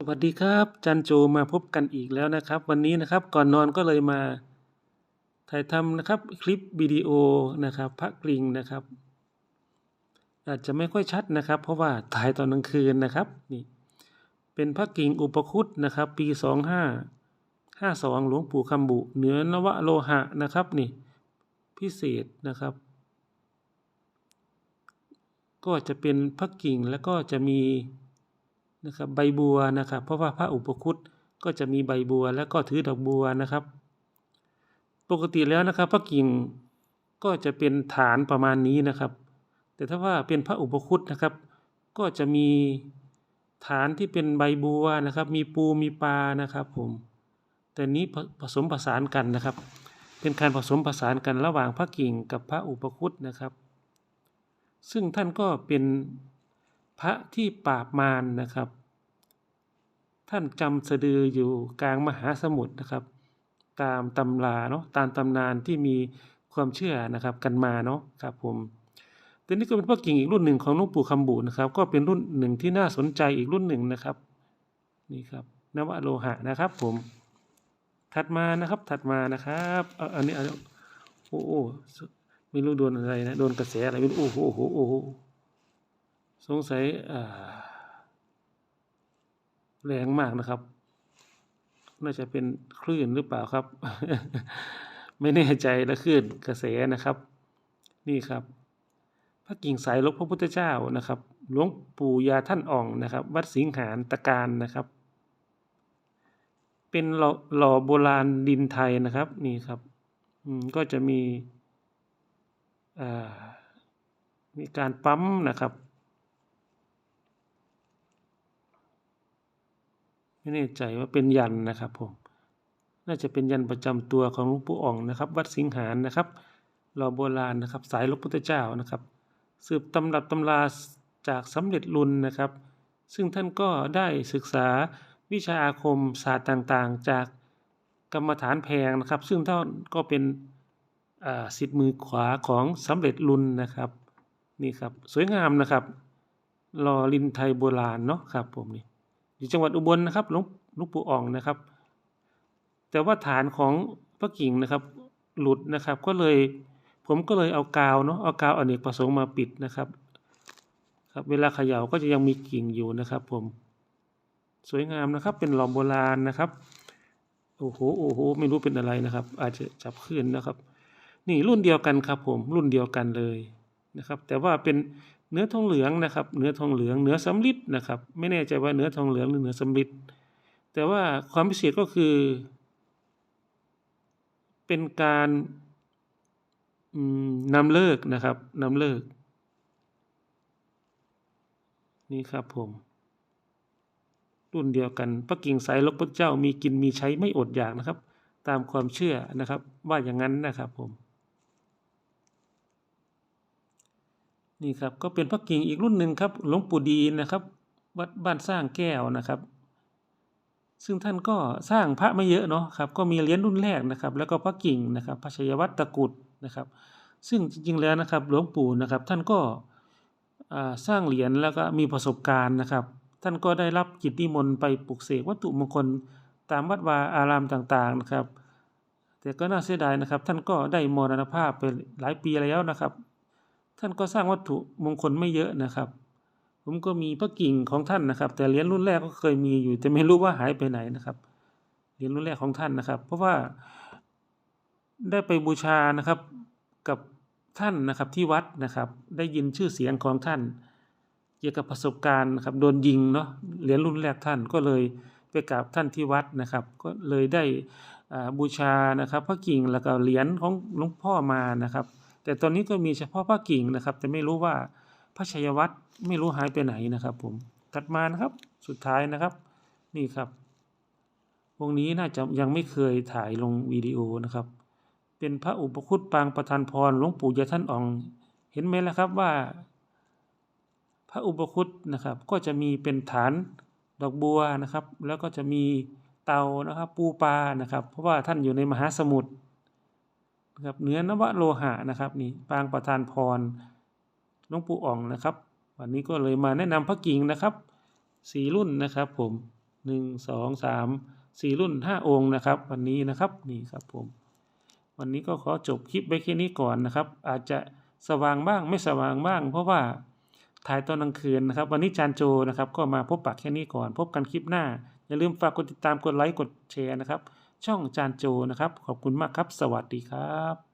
สวัสดีครับจันโจมาพบกันอีกแล้วนะครับ วันนี้นะครับก่อนนอนก็เลยมา ถ่ายทำนะครับคลิปวิดีโอนะครับพระกริ่งนะครับ อาจจะไม่ค่อยชัดนะครับ เพราะว่าถ่ายตอนกลางคืนนะครับนี่เป็นพระกริ่งอุปคุตนะครับ ปีสองห้าห้าสองหลวงปู่คำบุเหนือนวโลหะนะครับนี่พิเศษนะครับ ก็จะเป็นพระกิ่งแล้วก็จะมี นะครับใบบัวนะครับ เพราะว่าพระอุปคุตก็จะมีใบบัวแล้วก็ถือดอกบัวนะครับ ปกติแล้วนะครับ พระกิ่งก็จะเป็นฐานประมาณนี้นะครับ แต่ถ้าว่าเป็นพระอุปคุตนะครับ ก็จะมีฐานที่เป็นใบบัวนะครับ มีปูมีปลานะครับผมแต่นี้ผผสมผสานกันนะครับ เป็นการผสมผสานกันระหว่างพระกิ่งกับพระอุปคุตนะครับ ซึ่งท่านก็เป็น พระที่ปราบมารนะครับ ท่านจำสะดืออยู่กลางมหาสมุทรนะครับ ตามตำราเนาะตามตำนานที่มีความเชื่อนะครับกันมาเนาะครับผมแต่นี่ก็เป็นพระกิ่งอีกรุ่นหนึ่งของหลวงปู่คำบุนะครับ ก็เป็นรุ่นหนึ่งที่น่าสนใจอีกรุ่นหนึ่งนะครับนี่ครับนวโลหะนะครับ ผม ถัดมานะครับถัดมานะครับเอาอันนี้อันนี้โอ้โหไม่รู้โดนอะไรนะโดนกระแสอะไรไม่รู้โอ้โหโอ้โห สงสัยแรงมากนะครับ น่าจะเป็นคลื่นหรือเปล่าครับ ไม่แน่ใจนะคลื่นกระแสนะครับ นี่ครับ พระกิ่งสายลบพระพุทธเจ้านะครับ หลวงปู่ยาท่านอ่องนะครับ วัดสิงหานตะการนะครับ เป็นหล่อหล่อโบราณดินไทยนะครับ นี่ครับอืมก็จะมีอ่ามีการปั๊มนะครับ ไม่แน่ใจว่าเป็นยันนะครับผมน่าจะเป็นยันประจำตัวของหลวงปู่อ่องนะครับ วัดสิงหานนะครับหล่อโบราณนะครับ สายลวงพุทธเจ้านะครับ สืบตำรับตำราจากสำเร็จรุนนะครับ ซึ่งท่านก็ได้ศึกษาวิชาอาคมศาสตร์ต่างๆ จากกรรมฐานแพงนะครับ ซึ่งท่านก็เป็นสิทธิ์มือขวาของสำเร็จรุนนะครับนี่ครับสวยงามนะครับลอลินไทยโบราณเนาะครับผมนี่ อยู่จังหวัดอุบลนะครับหลวงหลวงปู่อ่องนะครับ แต่ว่าฐานของพระกิ่งนะครับ หลุดนะครับ ก็เลยผมก็เลยเอากาวเนาะเอากาวอเนกประสงค์มาปิดนะครับครับ เวลาเขย่าก็จะยังมีกิ่งอยู่นะครับ ผม สวยงามนะครับ เป็นหลอมโบราณนะครับโอ้โหโอ้โหไม่รู้เป็นอะไรนะครับ อาจจะจับขึ้นนะครับ นี่รุ่นเดียวกันครับ ผมรุ่นเดียวกันเลยนะครับ แต่ว่าเป็น เนื้อทองเหลืองนะครับ เนื้อทองเหลืองเนื้อสำลิดนะครับ ไม่แน่ใจว่าเนื้อทองเหลืองหรือเนื้อสำลิดแต่ว่าความพิเศษก็คือ เป็นการนำเลิกนะครับนำเลิก นี่ครับผม รุ่นเดียวกันพระกิ่งสายลบพระเจ้ามีกินมีใช้ไม่อดอยากนะครับ ตามความเชื่อนะครับ ว่าอย่างนั้นนะครับผม นี่ครับก็เป็นพระกิ่งอีกรุ่นหนึ่งครับหลวงปู่ดีนะครับ วัดบ้านสร้างแก้วนะครับ ซึ่งท่านก็สร้างพระไม่เยอะเนาะครับก็มีเหรียญรุ่นแรกนะครับ แล้วก็พระกิ่งนะครับพระชัยวัตรตะกุดนะครับ ซึ่งจริงๆแล้วนะครับหลวงปู่นะครับท่านก็สร้างเหรียญแล้วก็มีประสบการณ์นะครับ ท่านก็ได้รับกิจนิมนต์ไปปลุกเสกวัตถุมงคลตามวัดวาอารามต่างๆนะครับ แต่ก็น่าเสียดายนะครับ ท่านก็ได้มรณภาพไปหลายปีแล้วนะครับ ท่านก็สร้างวัตถุมงคลไม่เยอะนะครับ ผมก็มีพระกิ่งของท่านนะครับ แต่เหรียญรุ่นแรกก็เคยมีอยู่แต่ไม่รู้ว่าหายไปไหนนะครับเหรียญรุ่นแรกของท่านนะครับ เพราะว่าได้ไปบูชานะครับกับท่านนะครับที่วัดนะครับ ได้ยินชื่อเสียงของท่าน เกี่ยวกับประสบการณ์นะครับโดนยิงเนาะเหรียญรุ่นแรกท่านก็เลยไปกราบท่านที่วัดนะครับ ก็เลยได้บูชานะครับ พระกิ่งแล้วก็เหรียญของหลวงพ่อมานะครับ แต่ตอนนี้ก็มีเฉพาะพระกิ่งนะครับ แต่ไม่รู้ว่าพระชัยวัตรไม่รู้หายไปไหนนะครับ ผมตัดมานะครับสุดท้ายนะครับ นี่ครับ วงนี้น่าจะยังไม่เคยถ่ายลงวิดีโอนะครับ เป็นพระอุปคุตปางประธานพรหลวงปู่ยะท่านอ่อง เห็นไหมล่ะครับว่า พระอุปคุตนะครับ ก็จะมีเป็นฐานดอกบัวนะครับ แล้วก็จะมีเตานะครับ ปูปลานะครับ เพราะว่าท่านอยู่ในมหาสมุทร นะครับเนื้อนวโลหะนะครับนี่ปางประธานพรหลวงปู่อ่องนะครับ วันนี้ก็เลยมาแนะนำพระกิ่งนะครับสี่รุ่นนะครับผมหนึ่งสองสามสี่รุ่นห้าองค์นะครับ วันนี้นะครับนี่ครับผมวันนี้ก็ขอจบคลิปไว้แค่นี้ก่อนนะครับ อาจจะสว่างบ้างไม่สว่างบ้าง เพราะว่าถ่ายตอนกลางคืนนะครับ วันนี้จานโจนะครับ ก็มาพบปะแค่นี้ก่อน พบกันคลิปหน้า อย่าลืมฝากกดติดตามกดไลค์กดแชร์นะครับ ช่องจานโจนะครับ ขอบคุณมากครับ สวัสดีครับ